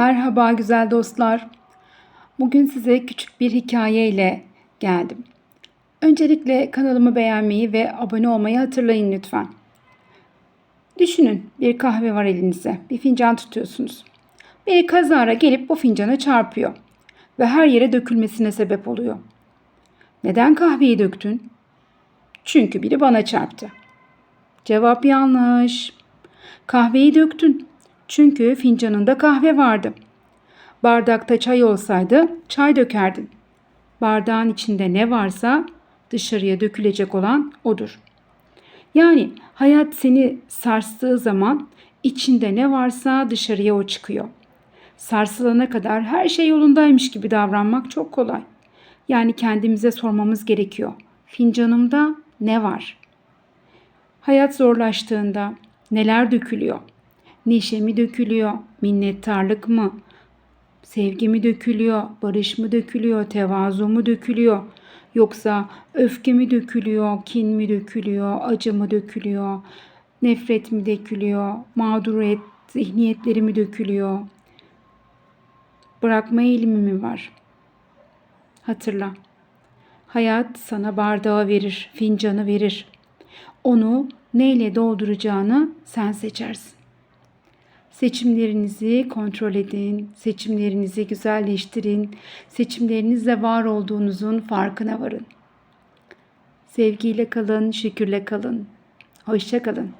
Merhaba güzel dostlar. Bugün size küçük bir hikaye ile geldim. Öncelikle kanalımı beğenmeyi ve abone olmayı hatırlayın lütfen. Düşünün bir kahve var elinizde. Bir fincan tutuyorsunuz. Biri kazara gelip bu fincana çarpıyor ve her yere dökülmesine sebep oluyor. Neden kahveyi döktün? Çünkü biri bana çarptı. Cevap yanlış. Kahveyi döktün. Çünkü fincanında kahve vardı. Bardakta çay olsaydı çay dökerdin. Bardağın içinde ne varsa dışarıya dökülecek olan odur. Yani hayat seni sarstığı zaman içinde ne varsa dışarıya o çıkıyor. Sarsılana kadar her şey yolundaymış gibi davranmak çok kolay. Yani kendimize sormamız gerekiyor. Fincanımda ne var? Hayat zorlaştığında neler dökülüyor? Neşe mi dökülüyor? Minnettarlık mı? Sevgi mi dökülüyor? Barış mı dökülüyor? Tevazu mu dökülüyor? Yoksa öfke mi dökülüyor? Kin mi dökülüyor? Acı mı dökülüyor? Nefret mi dökülüyor? Mağduriyet zihniyetleri mi dökülüyor? Bırakma eğilimi mi var? Hatırla. Hayat sana bardağı verir, fincanı verir. Onu neyle dolduracağını sen seçersin. Seçimlerinizi kontrol edin, seçimlerinizi güzelleştirin, seçimlerinizle var olduğunuzun farkına varın. Sevgiyle kalın, şükürle kalın. Hoşça kalın.